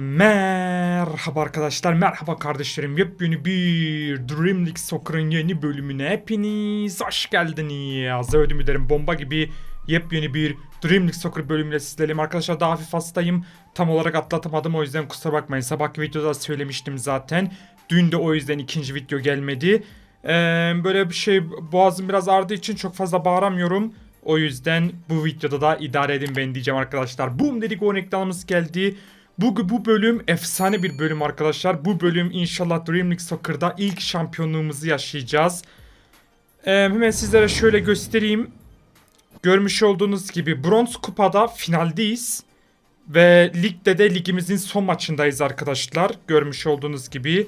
Merhaba arkadaşlar, merhaba kardeşlerim. Yepyeni bir Dream League Soccer'ın yeni bölümüne hepiniz hoş geldiniz. Ödüm ederim bomba gibi yepyeni bir Dream League Soccer bölümüyle sizlerleyim. Arkadaşlar daha hafif hastayım. Tam olarak atlatamadım o yüzden kusura bakmayın. Sabahki videoda söylemiştim zaten. Dün de o yüzden ikinci video gelmedi. Ee, böyle bir şey boğazım biraz ağrıdığı için çok fazla bağıramıyorum. O yüzden bu videoda da idare edin ben diyeceğim arkadaşlar. Boom dedik o reklamımız geldi. Bu, bu bölüm efsane bir bölüm arkadaşlar. Bu bölüm inşallah Dream League Soccer'da ilk şampiyonluğumuzu yaşayacağız. Ee, hemen sizlere şöyle göstereyim. Görmüş olduğunuz gibi bronz kupada finaldeyiz. Ve ligde de ligimizin son maçındayız arkadaşlar. Görmüş olduğunuz gibi.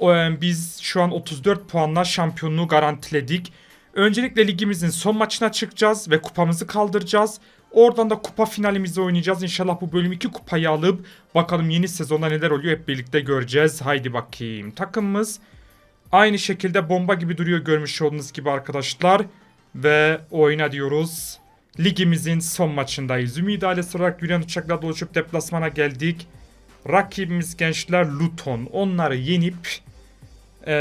E, biz şu an 34 puanla şampiyonluğu garantiledik. Öncelikle ligimizin son maçına çıkacağız ve kupamızı kaldıracağız. Oradan da kupa finalimizi oynayacağız. İnşallah bu bölüm iki kupayı alıp bakalım yeni sezonda neler oluyor hep birlikte göreceğiz. Haydi bakayım. Takımımız aynı şekilde bomba gibi duruyor görmüş olduğunuz gibi arkadaşlar. Ve oyna diyoruz. Ligimizin son maçındayız. Ümidi ailesi olarak yürüyen uçakla dolaşıp deplasmana geldik. Rakibimiz gençler Luton. Onları yenip eee,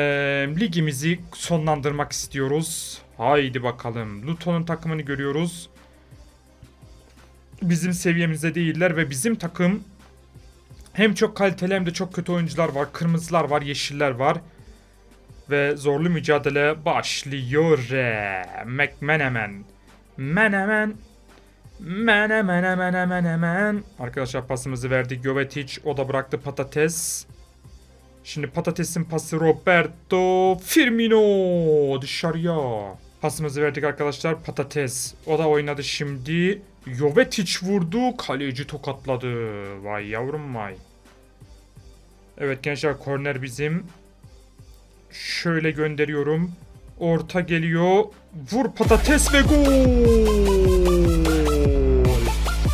ligimizi sonlandırmak istiyoruz. Haydi bakalım. Luton'un takımını görüyoruz. Bizim seviyemizde değiller ve bizim takım hem çok kaliteli hem de çok kötü oyuncular var. Kırmızılar var, yeşiller var. Ve zorlu mücadele başlıyor. McManaman. Menemen. Menemen menemen menemen. Arkadaşlar pasımızı verdik. Jovetic o da bıraktı patates. Şimdi patatesin pası Roberto Firmino dışarıya. Pasımızı verdik arkadaşlar. Patates. O da oynadı şimdi. Jovetic vurdu. Kaleci tokatladı. Vay yavrum vay. Evet gençler korner bizim. Şöyle gönderiyorum. Orta geliyor. Vur patates ve gol.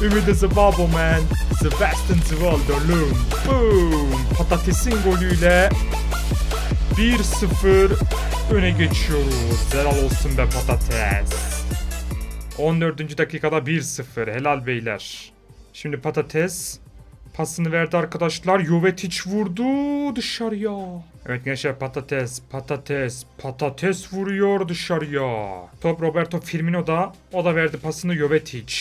Ümidi Zibabo man. Sebastian Zivaldolum. Boom. Patatesin golüyle 1-0 öne geçiyoruz. Helal olsun be patates. 14. dakikada 1-0. Helal beyler. Şimdi patates pasını verdi arkadaşlar. Jovetic vurdu dışarıya. Evet gençler patates, patates, patates vuruyor dışarıya. Top Roberto Firmino'da. O da verdi pasını Jovetic.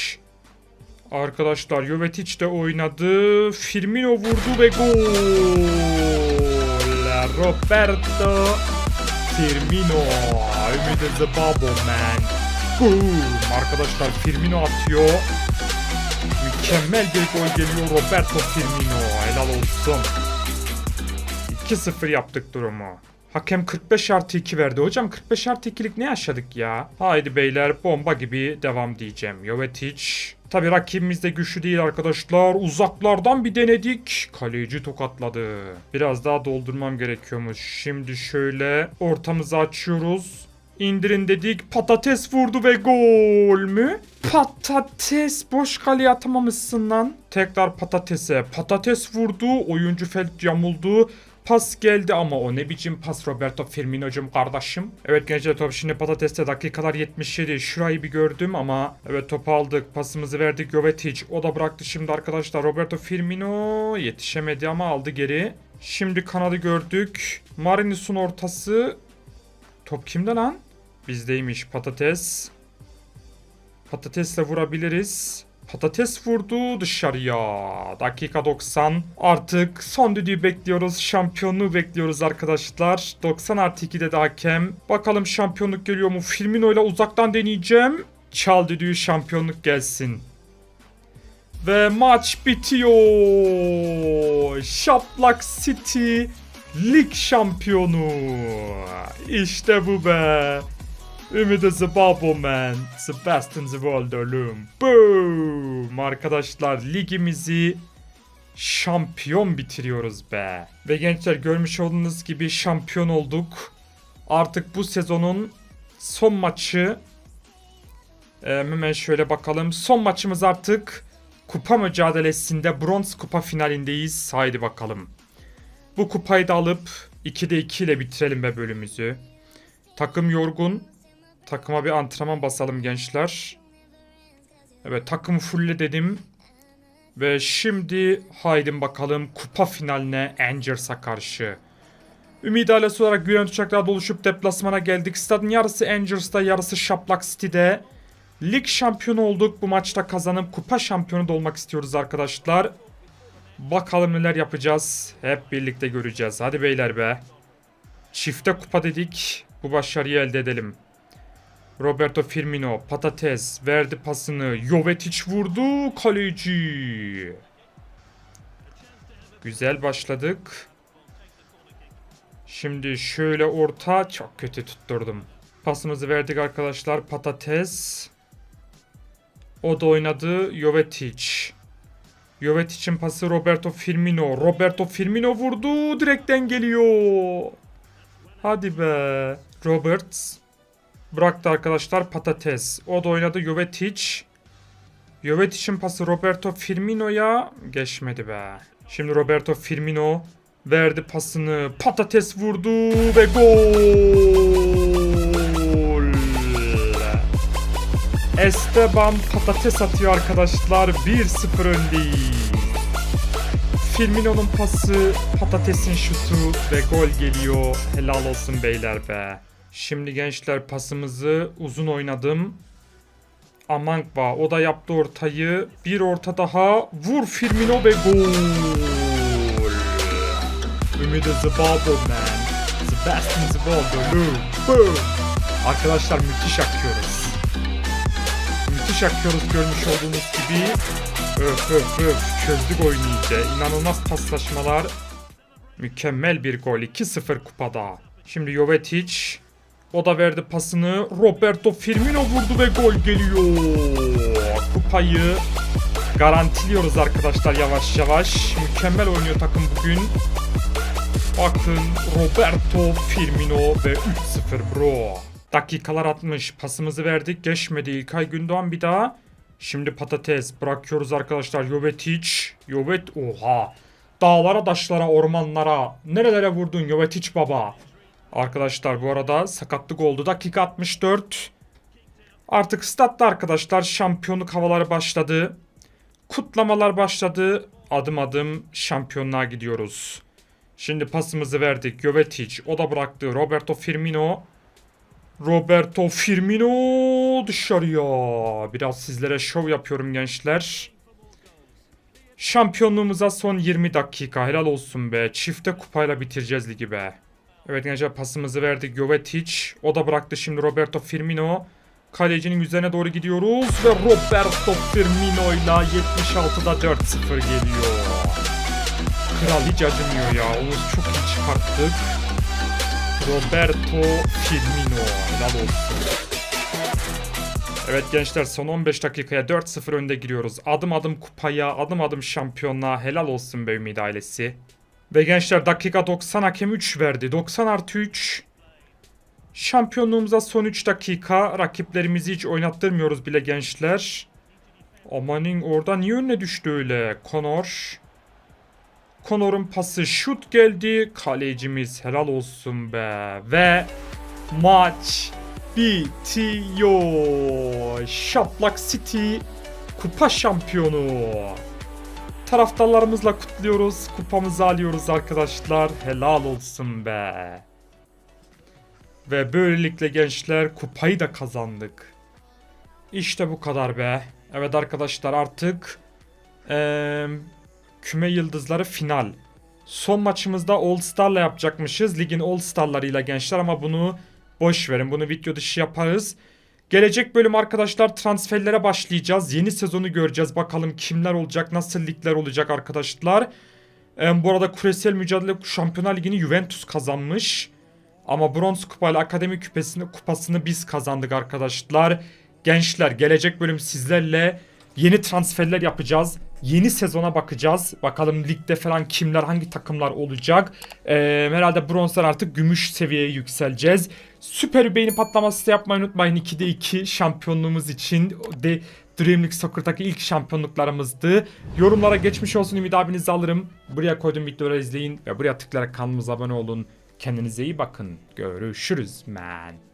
Arkadaşlar Jovetic de oynadı. Firmino vurdu ve gol. Roberto Firmino. Ümidi the bubble man. Boom. Arkadaşlar Firmino atıyor. Mükemmel bir gol geliyor Roberto Firmino. Helal olsun. 2-0 yaptık durumu. Hakem 45 artı 2 verdi. Hocam 45 artı 2'lik ne yaşadık ya? Haydi beyler bomba gibi devam diyeceğim. Jovetic. Tabi rakibimiz de güçlü değil arkadaşlar. Uzaklardan bir denedik. Kaleci tokatladı. Biraz daha doldurmam gerekiyormuş. Şimdi şöyle ortamızı açıyoruz. İndirin dedik. Patates vurdu ve gol mü? Patates boş kaleye atamamışsın lan. Tekrar patatese. Patates vurdu. Oyuncu felt yamuldu. Pas geldi ama o ne biçim pas Roberto Firmino'cum kardeşim. Evet gençler top şimdi patateste dakikalar 77. Şurayı bir gördüm ama evet topu aldık. Pasımızı verdik Jovetic. O da bıraktı şimdi arkadaşlar. Roberto Firmino yetişemedi ama aldı geri. Şimdi kanadı gördük. Marinis'un ortası. Top kimde lan? Bizdeymiş patates. Patatesle vurabiliriz. Patates vurdu dışarıya. Dakika 90. Artık son düdüğü bekliyoruz. Şampiyonluğu bekliyoruz arkadaşlar. 90 artı 2'de de hakem. Bakalım şampiyonluk geliyor mu? Firmino ile uzaktan deneyeceğim. Çal düdüğü şampiyonluk gelsin. Ve maç bitiyor. Şaplak City lig şampiyonu. İşte bu be. Ümidi Zibabo man. Sebastian Zivaldolum. Boom. Arkadaşlar ligimizi şampiyon bitiriyoruz be. Ve gençler görmüş olduğunuz gibi şampiyon olduk. Artık bu sezonun son maçı. Ee, hemen şöyle bakalım. Son maçımız artık kupa mücadelesinde bronz kupa finalindeyiz. Haydi bakalım. Bu kupayı da alıp 2'de 2 ile bitirelim be bölümümüzü. Takım yorgun. Takıma bir antrenman basalım gençler. Evet takımı fulle dedim. Ve şimdi haydi bakalım kupa finaline Angers'a karşı. Ümit ailesi olarak Gülen uçaklar doluşup deplasmana geldik. Stadın yarısı Angers'ta yarısı Şaplak City'de. Lig şampiyonu olduk. Bu maçta kazanıp kupa şampiyonu da olmak istiyoruz arkadaşlar. Bakalım neler yapacağız. Hep birlikte göreceğiz. Hadi beyler be. Çifte kupa dedik. Bu başarıyı elde edelim. Roberto Firmino patates verdi pasını. Jovetic vurdu kaleci. Güzel başladık. Şimdi şöyle orta çok kötü tutturdum. Pasımızı verdik arkadaşlar. Patates. O da oynadı. Jovetic. Jovetic'in pası Roberto Firmino. Roberto Firmino vurdu. Direkten geliyor. Hadi be. Roberts. Bıraktı arkadaşlar patates. O da oynadı Jovetic. Jovetic'in pası Roberto Firmino'ya geçmedi be. Şimdi Roberto Firmino verdi pasını. Patates vurdu ve gol. Esteban patates atıyor arkadaşlar. 1-0 öndeyiz. Firmino'nun pası, patatesin şutu ve gol geliyor. Helal olsun beyler be. Şimdi gençler pasımızı uzun oynadım. Amangba o da yaptı ortayı. Bir orta daha. Vur Firmino ve gol. Ümit Zibabo man. The best in the. Arkadaşlar müthiş akıyoruz. Müthiş akıyoruz görmüş olduğunuz gibi. Öf öf öf çözdük oyunu iyice. İnanılmaz paslaşmalar. Mükemmel bir gol. 2-0 kupada. Şimdi Jovetic. O da verdi pasını. Roberto Firmino vurdu ve gol geliyor. Kupayı garantiliyoruz arkadaşlar yavaş yavaş. Mükemmel oynuyor takım bugün. Bakın Roberto Firmino ve 3-0 bro. Dakikalar 60. Pasımızı verdik. Geçmedi İlkay Gündoğan bir daha. Şimdi patates bırakıyoruz arkadaşlar. Jovetic. Jovet oha. Dağlara, taşlara, ormanlara. Nerelere vurdun Jovetic baba? Arkadaşlar bu arada sakatlık oldu. Dakika 64. Artık statta arkadaşlar şampiyonluk havaları başladı. Kutlamalar başladı. Adım adım şampiyonluğa gidiyoruz. Şimdi pasımızı verdik. Jovetic o da bıraktı. Roberto Firmino. Roberto Firmino dışarıya. Biraz sizlere şov yapıyorum gençler. Şampiyonluğumuza son 20 dakika. Helal olsun be. Çifte kupayla bitireceğiz ligi be. Evet gençler pasımızı verdik. Jovetic. O da bıraktı şimdi Roberto Firmino. Kalecinin üzerine doğru gidiyoruz. Ve Roberto Firmino ile 76'da 4-0 geliyor. Kral hiç acımıyor ya. Onu çok iyi çıkarttık. Roberto Firmino. Helal olsun. Evet gençler son 15 dakikaya 4-0 önde giriyoruz. Adım adım kupaya, adım adım şampiyonluğa helal olsun be Ümit ailesi. Ve gençler dakika 90 hakem 3 verdi. 90 artı 3. Şampiyonluğumuza son 3 dakika. Rakiplerimizi hiç oynattırmıyoruz bile gençler. Amanin orada niye önüne düştü öyle? Conor. Conor'un pası şut geldi. Kalecimiz helal olsun be. Ve maç bitiyor. Şaplak City kupa şampiyonu. Taraftarlarımızla kutluyoruz. Kupamızı alıyoruz arkadaşlar. Helal olsun be. Ve böylelikle gençler kupayı da kazandık. İşte bu kadar be. Evet arkadaşlar artık eee, küme yıldızları final. Son maçımızda All Star'la yapacakmışız. Ligin All Star'larıyla gençler ama bunu boş verin. Bunu video dışı yaparız. Gelecek bölüm arkadaşlar transferlere başlayacağız. Yeni sezonu göreceğiz. Bakalım kimler olacak, nasıl ligler olacak arkadaşlar. Ee, bu arada küresel mücadele Şampiyonlar Ligi'ni Juventus kazanmış. Ama bronz kupayla akademi küpesini, kupasını biz kazandık arkadaşlar. Gençler gelecek bölüm sizlerle yeni transferler yapacağız. Yeni sezona bakacağız. Bakalım ligde falan kimler hangi takımlar olacak. Ee, herhalde bronzdan artık gümüş seviyeye yükseleceğiz. Süper beğeni patlaması da yapmayı unutmayın. 2'de 2 şampiyonluğumuz için de Dream League Soccer'daki ilk şampiyonluklarımızdı. Yorumlara geçmiş olsun Ümit abinizi alırım. Buraya koyduğum videoları izleyin ve buraya tıklayarak kanalımıza abone olun. Kendinize iyi bakın. Görüşürüz man.